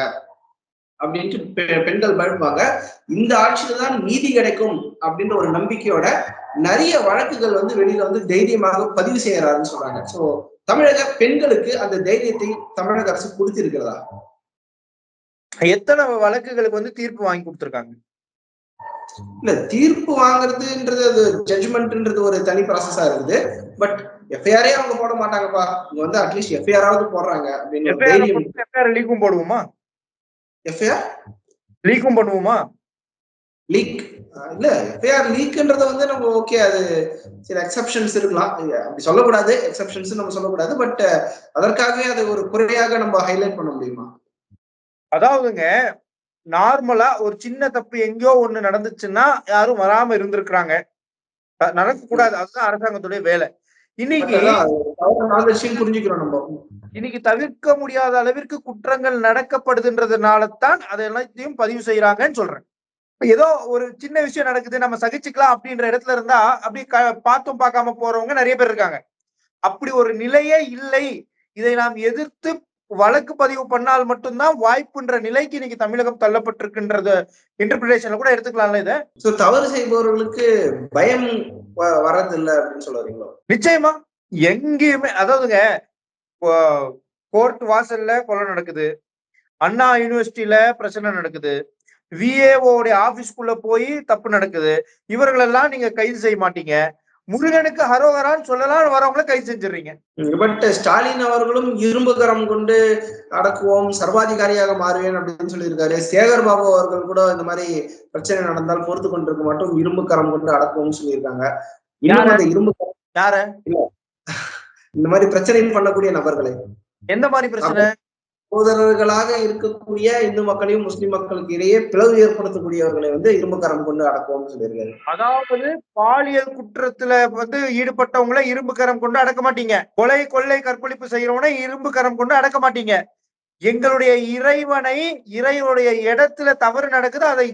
அப்படின்ட்டு பெண்கள் பயப்படுவாங்க இந்த ஆட்சியில தான் நீதி கிடைக்கும் அப்படின்ற ஒரு நம்பிக்கையோட நிறைய வழக்குகள் வந்து வெளியில வந்து தைரியமாக பதிவு செய்யறாருன்னு சொல்றாங்க. சோ தமிழக பெண்களுக்கு அந்த தைரியத்தை தமிழக அரசு கொடுத்திருக்கிறதா? எத்தனை வழக்குகளுக்கு வந்து தீர்ப்பு வாங்கி கொடுத்திருக்காங்க? இல்ல தீர்ப்பு வாங்குறதுன்றது அது ஜட்ஜ்மெண்ட்ன்றது ஒரு தனி ப்ராசஸா இருக்குது. பட் எஃப்ஐஆரே அவங்க போட மாட்டாங்கப்பா. இங்க வந்து அட்லீஸ்ட் எஃப்ஐஆராவது போடுறாங்க அப்படின்னு எஃப்ஐஆர் போடுவோமா? எஃப்ஐஆர் லீக்கும் பண்ணுவோமா? லீக் இல்ல எஃப்ஐஆர் லீக்ன்றத வந்து நம்ம ஓகே அது சில எக்ஸப்ஷன்ஸ் இருக்கலாம். அப்படி சொல்லக்கூடாது. எக்ஸப்ஷன்ஸ் நம்ம சொல்லக்கூடாது. பட் அதற்காகவே அதை ஒரு குறையாக நம்ம ஹைலைட் பண்ண முடியுமா? அதாவதுங்க நார்மலா ஒரு சின்ன தப்பு எங்கேயோ ஒண்ணு நடந்துச்சுன்னா யாரும் வராம இருந்திருக்கிறாங்க. நடக்க கூடாது அதுதான் அரசாங்கத்துடைய வேலை. இன்னைக்கு புரிஞ்சுக்கிறோம் நம்ம. இன்னைக்கு தவிர்க்க முடியாத அளவிற்கு குற்றங்கள் நடக்கப்படுதுன்றதுனால தான் அதை எல்லாத்தையும் பதிவு செய்யறாங்கன்னு சொல்றேன். ஏதோ ஒரு சின்ன விஷயம் நடக்குது நம்ம சகிச்சுக்கலாம் அப்படின்ற இடத்துல இருந்தா அப்படி பார்த்தும் பார்க்காம போறவங்க நிறைய பேர் இருக்காங்க. அப்படி ஒரு நிலையே இல்லை. இதை நாம் எதிர்த்து வழக்கு பதிவு பண்ணால் மட்டும்தான் வாய்ப்புன்ற நிலைக்கு இன்னைக்கு தமிழகம் தள்ளப்பட்டிருக்குன்றது இன்டர்பிரேஷன்ல கூட எடுத்துக்கலாம்ல இதை. தவறு செய்பவர்களுக்கு பயம் வர்றதில்ல அப்படின்னு சொல்ல வரீங்களோ? நிச்சயமா. எங்கேயுமே அதாவதுங்க கோர்ட் வாசல்ல கொலை நடக்குது. அண்ணா யூனிவர்சிட்டியில பிரச்சனை நடக்குது. விஏஓடைய ஆபீஸ்க்குள்ள போய் தப்பு நடக்குது. இவர்களெல்லாம் நீங்க கைது செய்ய மாட்டீங்க. முருகனுக்கு ஹரோகரான்னு சொல்லலாம் வரவங்கள கை செஞ்சிடுறீங்க. பட் ஸ்டாலின் அவர்களும் இரும்பு கரம் கொண்டு அடக்குவோம் சர்வாதிகாரியாக மாறுவேன் அப்படின்னு சொல்லியிருக்காரு. சேகர் பாபு அவர்கள் கூட இந்த மாதிரி பிரச்சனை நடந்தால் பொறுத்து கொண்டிருக்க மாட்டோம் இரும்பு கரம் கொண்டு அடக்குவோம்னு சொல்லியிருக்காங்க. இன்னும் யாரு? அந்த இரும்பு கரம் யார? இந்த மாதிரி பிரச்சனை பண்ணக்கூடிய நபர்களை. எந்த மாதிரி பிரச்சனை? சகோதரர்களாக இருக்கக்கூடிய இந்து மக்களையும் முஸ்லிம் மக்களுக்கு இடையே பிளவு ஏற்படுத்தக்கூடியவர்களை வந்து இரும்பு கரம் கொண்டு அடக்குவோம்னு சொல்லியிருக்காரு. அதாவது பாலியல் குற்றத்துல வந்து ஈடுபட்டவங்கள இரும்பு கரம் கொண்டு அடக்க மாட்டீங்க. கொலை கொள்ளை கற்பழிப்பு செய்யறவனை இரும்பு கரம் கொண்டு அடக்க மாட்டீங்க. எங்களுடைய இறைவனை இறைவனுடைய இடத்துல தவறு நடக்குது அதை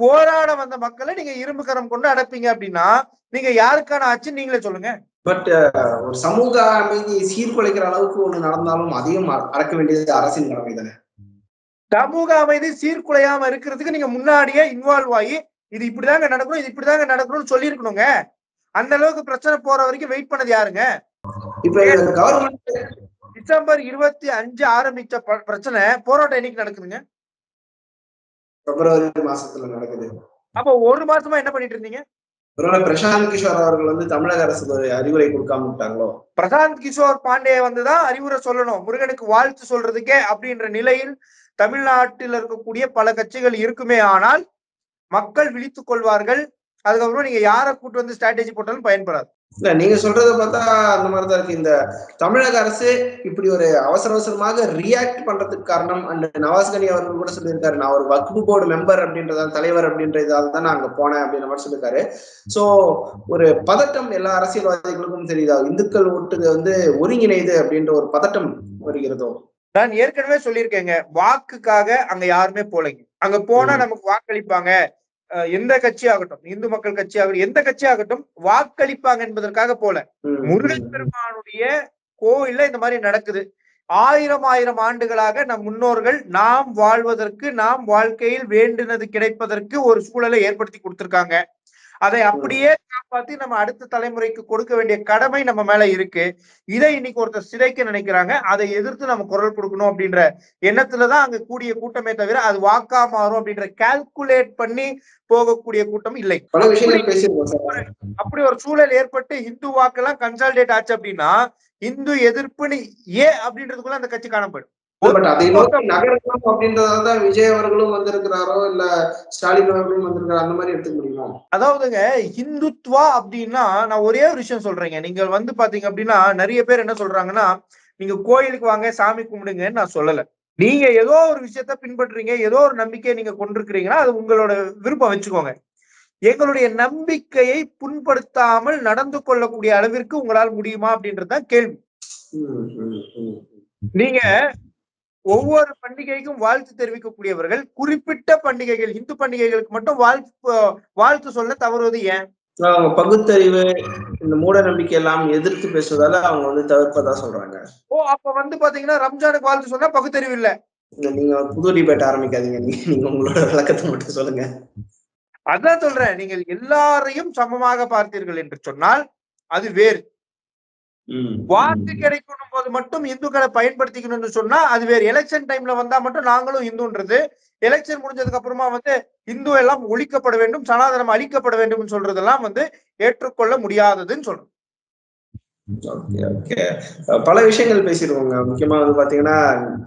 போராட வந்த மக்களை நீங்க இரும்பு கரம் கொண்டு அடப்பீங்க அப்படின்னா நீங்க யாருக்கான ஆச்சு நீங்களே சொல்லுங்க. பட் ஒரு சமூக அமைதியை சீர்குலைக்கிற அளவுக்கு ஒண்ணு நடந்தாலும் அதையும் அ- அடக்க வேண்டியது அரசின் கடமை தானே. சமூக அமைதி சீர்குலையாம இருக்கிறதுக்கு நீங்க முன்னாடியே இன்வால்வ் ஆகி இது இப்படிதாங்க நடக்கணும் இது இப்படிதாங்க நடக்கணும்னு சொல்லியிருக்கணுங்க. அந்த அளவுக்கு பிரச்சனை போற வரைக்கும் வெயிட் பண்ணது யாருங்க? இப்ப கவர்மெண்ட் டிசம்பர் இருபத்தி அஞ்சு ஆரம்பிச்ச பிரச்சனை போராட்டம் என்னைக்கு நடக்குதுங்க? பிப்ரவரி மாசத்துல நடக்குது. அப்ப ஒரு மாசமா என்ன பண்ணிட்டு இருந்தீங்க? ஒருவேளை பிரசாந்த் கிஷோர் அவர்கள் வந்து தமிழக அரசுக்கு அறிவுரை கொடுக்காம விட்டாங்களோ? பிரசாந்த் கிஷோர் பாண்டே வந்துதான் அறிவுரை சொல்லணும். முருகனுக்கு வாழ்த்து சொல்றதுக்கே அப்படின்ற நிலையில் தமிழ்நாட்டில் இருக்கக்கூடிய பல கட்சிகள் இருக்குமே ஆனால் மக்கள் விழித்துக் கொள்வார்கள். அதுக்கப்புறம் நீங்க யாரை கூட்டு வந்து ஸ்ட்ராட்டஜி போட்டாலும் பயன்படாது இல்ல நீங்க சொல்றத பார்த்தா அந்த மாதிரிதான் இருக்கு. இந்த தமிழக அரசு இப்படி ஒரு அவசர அவசரமாக ரியாக்ட் பண்றதுக்கு காரணம் அண்ட் நவாஸ் கனி அவர்கள் கூட சொல்லியிருக்காரு. நான் ஒரு வக்ஃபு போர்டு மெம்பர் அப்படின்றதால தலைவர் அப்படின்ற இதால தான் நான் அங்க போனேன் அப்படின்ற மாதிரி சொல்லியிருக்காரு. சோ ஒரு பதட்டம் எல்லா அரசியல்வாதிகளுக்கும் தெரியுதா? இந்துக்கள் ஓட்டு வந்து ஒருங்கிணைது அப்படின்ற ஒரு பதட்டம் வருகிறதோ? நான் ஏற்கனவே சொல்லியிருக்கேங்க. வாக்குக்காக அங்க யாருமே போலைங்க. அங்க போனா. நமக்கு வாக்களிப்பாங்க. எந்த கட்சி ஆகட்டும் இந்து மக்கள் கட்சி ஆகட்டும் எந்த கட்சி ஆகட்டும் வாக்களிப்பாங்க என்பதற்காக போல. முருகன் பெருமானுடைய கோயில்ல இந்த மாதிரி நடக்குது. ஆயிரம் ஆயிரம் ஆண்டுகளாக நம் முன்னோர்கள் நாம் வாழ்வதற்கு நாம் வாழ்க்கையில் வேண்டினது கிடைப்பதற்கு ஒரு சூழலை ஏற்படுத்தி கொடுத்திருக்காங்க. அதை அப்படியே காப்பாத்தி நம்ம அடுத்த தலைமுறைக்கு கொடுக்க வேண்டிய கடமை நம்ம மேல இருக்கு. இதை இன்னைக்கு ஒருத்தர் சிதைக்க நினைக்கிறாங்க. அதை எதிர்த்து நம்ம குரல் கொடுக்கணும் அப்படின்ற எண்ணத்துலதான் அங்க கூடிய கூட்டமே தவிர அது வாக்கா மாறும் அப்படின்ற கால்குலேட் பண்ணி போகக்கூடிய கூட்டம் இல்லை. அப்படி ஒரு சூழல் ஏற்பட்டு இந்து வாக்கெல்லாம் கன்சால்டேட் ஆச்சு அப்படின்னா இந்து எதிர்ப்புன்னு ஏ அப்படின்றதுக்குள்ள அந்த கட்சி காணப்படும். பட் அதை நோக்கி நகரணும் அப்படின்றதால தான் விஜய் அவர்களும் வந்திருக்கிறாரோ இல்ல ஸ்டாலின் அவர்களும் வந்திருக்காரோ அந்த மாதிரி எடுத்துக்க முடியுமா? அதாவதுங்க ஹிந்துத்வா அப்படின்னா நான் ஒரே ஒரு விஷயம் சொல்றேங்க. நீங்க வந்து பாத்தீங்க அப்படின்னா நிறைய பேர் என்ன சொல்றாங்கன்னா நீங்க கோயிலுக்கு வாங்க சாமி கும்பிடுங்கன்னு நான் சொல்லல. நீங்க ஏதோ ஒரு விஷயத்த பின்பற்றுறீங்க ஏதோ ஒரு நம்பிக்கையை நீங்க கொண்டிருக்கிறீங்கன்னா அது உங்களோட விருப்பம் வச்சுக்கோங்க. எங்களுடைய நம்பிக்கையை புண்படுத்தாமல் நடந்து கொள்ளக்கூடிய அளவிற்கு உங்களால் முடியுமா அப்படின்றது தான் கேள்வி. நீங்க ஒவ்வொரு பண்டிகைக்கும் வாழ்த்து தெரிவிக்கக்கூடியவர்கள் குறிப்பிட்ட பண்டிகைகள் இந்து பண்டிகைகளுக்கு மட்டும் வாழ்த்து வாழ்த்து சொல்ல தவறுவது ஏன்? அவங்க பகுத்தறிவு இந்த மூட நம்பிக்கை எல்லாம் எதிர்த்து பேசுவதால அவங்க வந்து தவிர்ப்பதா சொல்றாங்க. ஓ அப்ப வந்து பாத்தீங்கன்னா ரம்ஜானுக்கு வாழ்த்து சொன்னா பகுத்தறிவு இல்ல. நீங்க புது டிபேட் ஆரம்பிக்காதீங்க. நீங்க நீங்க உங்களோட விளக்கத்தை மட்டும் சொல்லுங்க. அதான் சொல்றேன். நீங்கள் எல்லாரையும் சமமாக பார்த்தீர்கள் என்று சொன்னால் அது வேறு. வாக்கு கிடைக்கணும் போது மட்டும் இந்துக்களை பயன்படுத்திக்கணும்னு சொன்னா அது வேறு எலெக்ஷன் டைம்ல வந்தா மட்டும் நாங்களும் இந்துன்றது. எலெக்ஷன் முடிஞ்சதுக்கு அப்புறமா வந்து இந்து எல்லாம் ஒழிக்கப்பட வேண்டும் சனாதனம் அழிக்கப்பட வேண்டும் சொல்றதெல்லாம் வந்து ஏற்றுக்கொள்ள முடியாததுன்னு ஓகே பல விஷயங்கள் பேசிருக்கோங்க. முக்கியமா வந்து பாத்தீங்கன்னா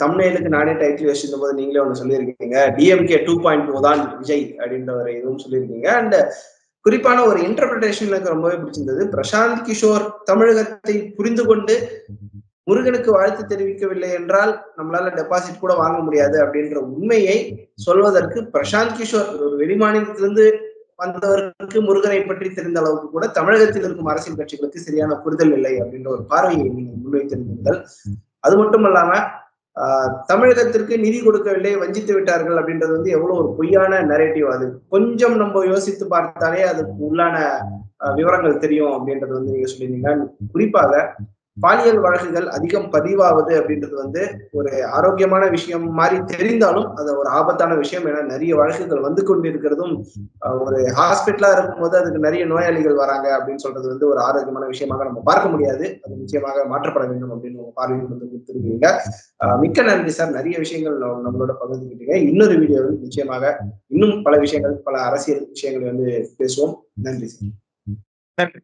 தமிழ்நேலுக்கு நானே டைட்டில் வச்சிருந்த போது நீங்களே ஒண்ணு சொல்லியிருக்கீங்க. டிஎம்கே டூ பாயிண்ட் டூ தான் விஜய் அப்படின்ற ஒரு இதுவும் சொல்லியிருக்கீங்க. அண்ட் குறிப்பான ஒரு இன்டர்பிரிட்டேஷன் எனக்கு ரொம்பவே பிடிச்சிருந்தது. பிரசாந்த் கிஷோர் தமிழகத்தை புரிந்து கொண்டு முருகனுக்கு வாழ்த்து தெரிவிக்கவில்லை என்றால் நம்மளால டெபாசிட் கூட வாங்க முடியாது அப்படின்ற உண்மையை சொல்வதற்கு பிரசாந்த் கிஷோர் ஒரு வெளிமாநிலத்திலிருந்து வந்தவருக்கு முருகனை பற்றி தெரிந்த அளவுக்கு கூட தமிழகத்தில் இருக்கும் அரசியல் கட்சிகளுக்கு சரியான புரிதல் இல்லை அப்படின்ற ஒரு பார்வையை நீங்கள் முன்வைத்திருந்தீர்கள். அது மட்டும் இல்லாம தமிழகத்திற்கு நிதி கொடுக்கவில்லை வஞ்சித்து விட்டார்கள் அப்படின்றது வந்து எவ்வளவு ஒரு பொய்யான நரேட்டிவ் அது. கொஞ்சம் நம்ம யோசித்து பார்த்தாலே அதுக்கு உள்ளான விவரங்கள் தெரியும் அப்படின்றது வந்து நீங்க சொல்லியிருந்தீங்க. குறிப்பாக பாலியல் வழக்குகள் அதிகம் பதிவாவது அப்படின்றது வந்து ஒரு ஆரோக்கியமான விஷயம் மாதிரி தெரிந்தாலும் அது ஒரு ஆபத்தான விஷயம். ஏன்னா நிறைய வழக்குகள் வந்து கொண்டிருக்கிறதும் ஒரு ஹாஸ்பிட்டலா இருக்கும்போது அதுக்கு நிறைய நோயாளிகள் வராங்க அப்படின்னு சொல்றது வந்து ஒரு ஆரோக்கியமான விஷயமாக நம்ம பார்க்க முடியாது. அது நிச்சயமாக மாற்றப்பட வேண்டும் அப்படின்னு உங்க பார்வையில் வந்து கொடுத்துருக்கீங்க. மிக்க நன்றி சார். நிறைய விஷயங்கள் நம்மளோட பகிர்ந்துக்கிட்டீங்க இன்னொரு வீடியோவில் நிச்சயமாக இன்னும் பல விஷயங்கள் பல அரசியல் விஷயங்களை வந்து பேசுவோம். நன்றி சார். நன்றி.